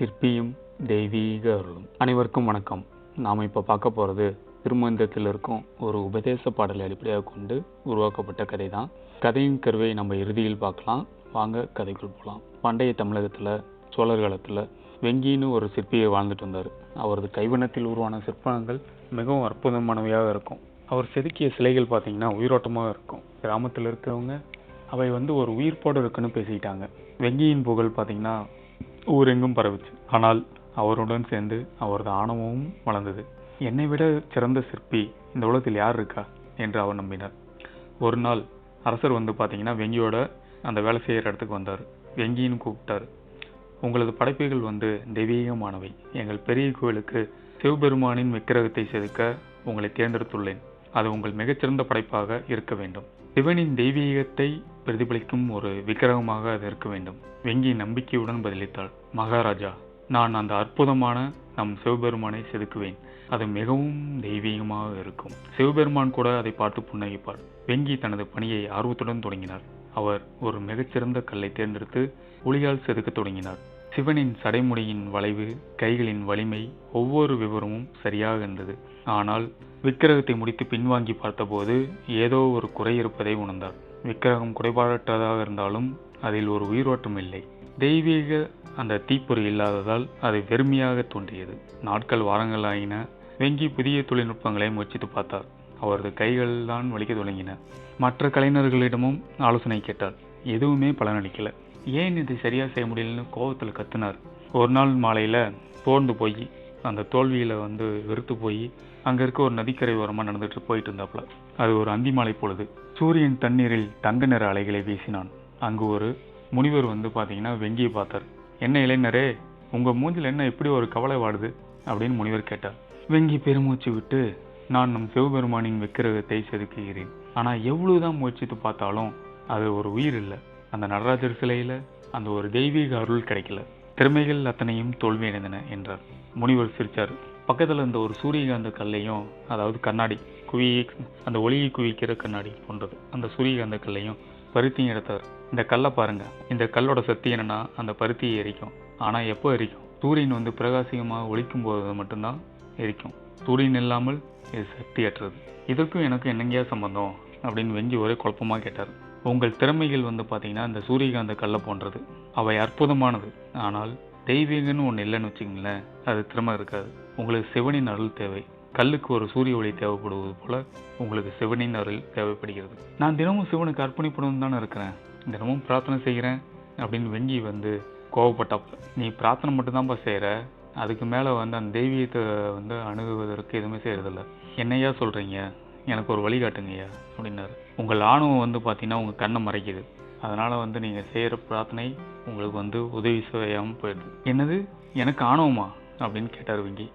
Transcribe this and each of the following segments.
சிற்பியும் தெய்வீக அருளும். அனைவருக்கும் வணக்கம். நாம் இப்போ பார்க்க போகிறது திருமந்திரத்தில் இருக்கும் ஒரு உபதேச பாடலை அடிப்படையாக கொண்டு உருவாக்கப்பட்ட கதை தான் கதையின் கருவை நம்ம இறுதியில் பார்க்கலாம். வாங்க கதைக்குள் போகலாம் பண்டைய தமிழகத்தில் சோழர் காலத்தில் வெங்கின்னு ஒரு சிற்பியை வாழ்ந்துட்டு வந்தார். அவரது கைவண்ணத்தில் உருவான சிற்பங்கள் மிகவும் அற்புதமானவையாக இருக்கும். அவர் செதுக்கிய சிலைகள் பார்த்தீங்கன்னா உயிரோட்டமாக இருக்கும். கிராமத்தில் இருக்கிறவங்க அவை வந்து ஒரு உயிர்ப்போடு இருக்குன்னு பேசிக்கிட்டாங்க. வெங்கியின் புகழ் பார்த்தீங்கன்னா ஊரெங்கும் பரவுச்சு. ஆனால் அவருடன் சேர்ந்து அவரது ஆணவமும் வளர்ந்தது. என்னை விட சிறந்த சிற்பி இந்த உலகத்தில் யார் இருக்கா? என்று அவர் நம்பினார். ஒரு நாள் அரசர் வந்து பார்த்தீங்கன்னா வெங்கியோட அந்த வேலை செய்கிற இடத்துக்கு வந்தார். வெங்கின்னு கூப்பிட்டார். உங்களது படைப்புகள் வந்து தெய்வீகமானவை. எங்கள் பெரிய கோவிலுக்கு சிவபெருமானின் விக்கிரகத்தை செதுக்க உங்களை தேர்ந்தெடுத்துள்ளேன். அது உங்கள் மிகச்சிறந்த படைப்பாக இருக்க வேண்டும். சிவனின் தெய்வீகத்தை பிரதிபலிக்கும் ஒரு விக்கிரகமாக அது இருக்க வேண்டும். வெங்கி நம்பிக்கையுடன் பதிலளித்தாள் மகாராஜா நான் அந்த அற்புதமான நம் சிவபெருமானை செதுக்குவேன். அது மிகவும் தெய்வீகமாக இருக்கும். சிவபெருமான் கூட அதை பார்த்து புன்னகிப்பார் வெங்கி தனது பணியை ஆர்வத்துடன் தொடங்கினார் அவர் ஒரு மிகச்சிறந்த கல்லை தேர்ந்தெடுத்து ஒளியால் செதுக்கத் தொடங்கினார். சிவனின் சடைமுடியின் வளைவு கைகளின் வலிமை ஒவ்வொரு விவரமும் சரியாக இருந்தது. ஆனால் விக்கிரகத்தை முடித்து பின்வாங்கி பார்த்தபோது ஏதோ ஒரு குறை இருப்பதை உணர்ந்தார். விக்கிரகம் குறைபாடற்றதாக இருந்தாலும் அதில் ஒரு உயிரோட்டம் இல்லை. தெய்வீக அந்த தீப்பொறி இல்லாததால் அது வெறுமையாக தோன்றியது. நாட்கள் வாரங்கள் ஆயின. வெங்கி புதிய தொழில்நுட்பங்களை முயற்சித்து பார்த்தார். அவரது கைகள் தான் வலிக்க தொடங்கின. மற்ற கலைஞர்களிடமும் ஆலோசனை கேட்டார். எதுவுமே பலனளிக்கலை. ஏன் இதை சரியாக செய்ய முடியலன்னு கோபத்தில் கத்துனார். ஒரு நாள் மாலையில் தோர்ந்து போய் அந்த தோல்வியில் வந்து வெறுத்து போய் அங்கே இருக்க ஒரு நதிக்கரை ஓரமாக நடந்துட்டு போயிட்டு இருந்தாப்புல அது ஒரு அந்தி மாலை பொழுது. சூரியன் தண்ணீரில் தங்க நிற அலைகளை வீசினான். அங்கு ஒரு முனிவர் வந்து பார்த்தீங்கன்னா வெங்கியை பார்த்தார் என்ன இளைஞரே உங்கள் மூஞ்சில் என்ன இப்படி ஒரு கவலை வாடுது? அப்படின்னு முனிவர் கேட்டார். வெங்கி பெருமூச்சு விட்டு நான் நம் சிவபெருமானின் விக்கிரகத்தை செதுக்குகிறேன். ஆனால் எவ்வளவுதான் முயற்சித்து பார்த்தாலும் அது ஒரு உயிர் இல்லை. அந்த நடராஜர் சிலையில் அந்த ஒரு தெய்வீக அருள் கிடைக்கல. திறமைகள் அத்தனையும் தோல்வியடைந்தன என்றார். முனிவர் சிரிச்சார். பக்கத்தில் இருந்த ஒரு சூரியகாந்த கல்லையும் அதாவது கண்ணாடி குவி அந்த ஒளியை குவிக்கிற கண்ணாடி போன்றது. அந்த சூரியகாந்த கல்லையும் பருத்தியும் எடுத்தார். இந்த கல்லை பாருங்க. இந்த கல்லோட சக்தி என்னன்னா அந்த பருத்தியை எரிக்கும். ஆனால் எப்போ எரிக்கும்? சூரியன் வந்து பிரகாசிகமாக ஒழிக்கும் போது மட்டும்தான் எரிக்கும். சூரியன் இல்லாமல் இது சக்தியற்றது. இதற்கும் எனக்கு என்னங்கயா சம்பந்தம்? அப்படின்னு வெஞ்சி ஒரே குழப்பமாக கேட்டார். உங்கள் திறமைகள் வந்து பார்த்தீங்கன்னா இந்த சூரியகாந்த கல்லை போன்றது. அவை அற்புதமானது. ஆனால் தெய்வீகன்னு ஒன்று இல்லைன்னு வச்சுங்களேன் அது திறமை இருக்காது. உங்களுக்கு சிவனின் அருள் தேவை. கல்லுக்கு ஒரு சூரிய ஒளி தேவைப்படுவது போல உங்களுக்கு சிவனின் அருள் தேவைப்படுகிறது. நான் தினமும் சிவனுக்கு அர்ப்பணிப்படும் தானே இருக்கிறேன். தினமும் பிரார்த்தனை செய்கிறேன் அப்படின்னு வெங்கி வந்து கோவப்பட்டாப்புல. நீ பிரார்த்தனை மட்டும்தான்ப்பா செய்கிற அதுக்கு மேலே வந்து அந்த தெய்வீகத்தை வந்து அணுகுவதற்கு எதுவுமே செய்கிறதில்ல என்னையா சொல்கிறீங்க எனக்கு ஒரு வழிகாட்டுங்கய்யா அப்படின்னாரு. உங்கள் ஆணவம் வந்து பார்த்திங்கன்னா உங்கள் கண்ணை மறைக்குது. அதனால் வந்து நீங்கள் செய்கிற பிரார்த்தனை உங்களுக்கு வந்து உதவி செய்யாமல் போயிடுது. என்னது? எனக்கு ஆணவமா? அப்படின்னு கேட்டார் விங்கி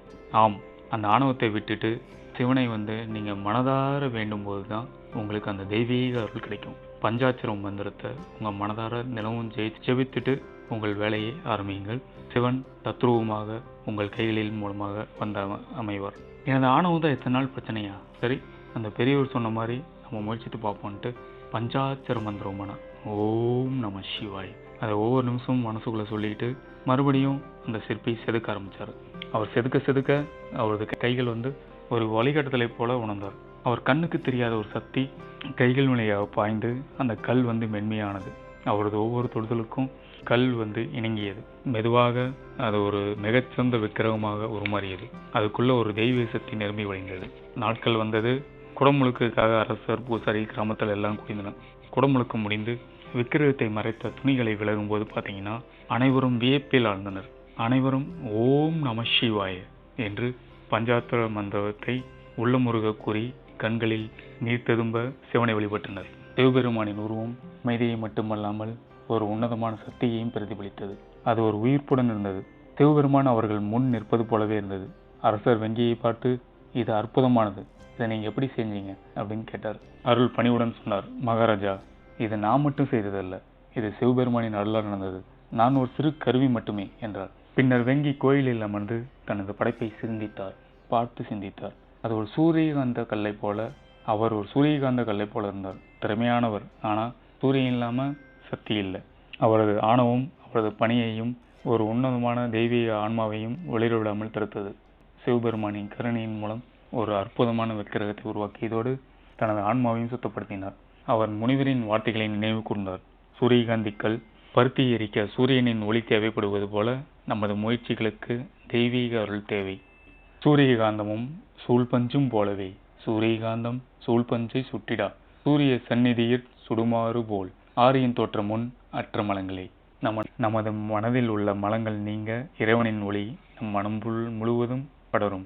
ஆம் அந்த ஆணவத்தை விட்டுட்டு சிவனை வந்து நீங்கள் மனதார வேண்டும் போது தான் உங்களுக்கு அந்த தெய்வீக அருள் கிடைக்கும். பஞ்சாட்சரம் மந்திரத்தை உங்கள் மனதார நிலவும் ஜெயி ஜெபித்துட்டு உங்கள் வேலையை ஆரம்பியுங்கள். சிவன் தத்ரூபமாக உங்கள் கைகளில் மூலமாக வந்த அமைவார். எனது ஆணவம் தான் எத்தனை நாள் பிரச்சனையா? சரி அந்த பெரியவர் சொன்ன மாதிரி நம்ம முயற்சித்து பார்ப்போன்ட்டு பஞ்சாட்சர மந்திரமான ஓம் நம சிவாய். அதை ஒவ்வொரு நிமிஷமும் மனசுக்குள்ளே சொல்லிட்டு மறுபடியும் அந்த சிற்பி செதுக்க ஆரம்பித்தார் அவர் செதுக்க செதுக்க அவரது கைகள் வந்து ஒரு வழிகாட்டுதலை போல உணர்ந்தார். அவர் கண்ணுக்கு தெரியாத ஒரு சக்தி கைகள் வழியாக பாய்ந்து அந்த கல் வந்து மென்மையானது. அவரது ஒவ்வொரு தொடுதலுக்கும் கல் வந்து இணங்கியது. மெதுவாக அது ஒரு மிகச்சிறந்த விக்கிரகமாக உருமாறியது. அதுக்குள்ள ஒரு தெய்வீக சக்தி நிரம்பி வழிந்தது. நாட்கள் வந்தது. குடமுழுக்குக்காக அரசர் பூசாரி கிராமத்தில் எல்லாம் குடிந்தனர் குடமுழுக்கு முடிந்து விக்கிரகத்தை மறைத்த துணிகளை விலகும் போது பார்த்தீங்கன்னா அனைவரும் வியப்பில் ஆழ்ந்தனர். அனைவரும் ஓம் நம சிவாய என்று பஞ்சாத்திர மந்திரத்தை உள்ளமுருக கூறி கண்களில் நீர் தெதும்ப சிவனை வழிபட்டனர். சிவபெருமானின் உருவம் அமைதியை மட்டுமல்லாமல் ஒரு உன்னதமான சக்தியையும் பிரதிபலித்தது. அது ஒரு உயிர்ப்புடன் இருந்தது. சிவபெருமான் அவர்கள் முன் நிற்பது போலவே இருந்தது. அரசர் வெங்கியை பார்த்து இது அற்புதமானது. இதை நீங்கள் எப்படி செஞ்சீங்க அப்படின்னு கேட்டார். அருள் பணிவுடன் சொன்னார் மகாராஜா இது நான் மட்டும் செய்ததல்ல இது சிவபெருமானின் அருளால் நடந்தது. நான் ஒரு சிறு கருவி மட்டுமே என்றார். பின்னர் வெங்கி கோயிலில் அமர்ந்து தனது படைப்பை சிந்தித்தார் பார்த்து சிந்தித்தார். அது ஒரு சூரியகாந்த கல்லை போல அவர் ஒரு சூரியகாந்த கல்லை போல இருந்தார். திறமையானவர் ஆனால் சூரியன் இல்லாமல் சக்தி இல்லை. அவரது ஆணவம் அவரது பணியையும் ஒரு உன்னதமான தெய்வீக ஆன்மாவையும் ஒளிரவிடாமல் தடுத்தது. சிவபெருமானின் கருணையின் மூலம் ஒரு அற்புதமான விக்கிரகத்தை உருவாக்கியதோடு தனது ஆன்மாவையும் சுத்தப்படுத்தினார். அவர் முனிவரின் வார்த்தைகளை நினைவு கூர்ந்தார். சூரியகாந்திக்கள் பருத்தி எரிக்க சூரியனின் ஒளி தேவைப்படுவது போல நமது முயற்சிகளுக்கு தெய்வீக அருள் தேவை. சூரியகாந்தமும் சூழ்பஞ்சும் போலவே. சூரியகாந்தம் சூழ்பஞ்சை சுட்டிடா சூரிய சந்நிதியிற் சுடுமாறு போல். ஆரியின் தோற்றம் முன் அற்ற மலங்களே. நம நமது மனதில் உள்ள மலங்கள் நீங்க இறைவனின் ஒளி நம் மனம் முழுவதும் படரும்.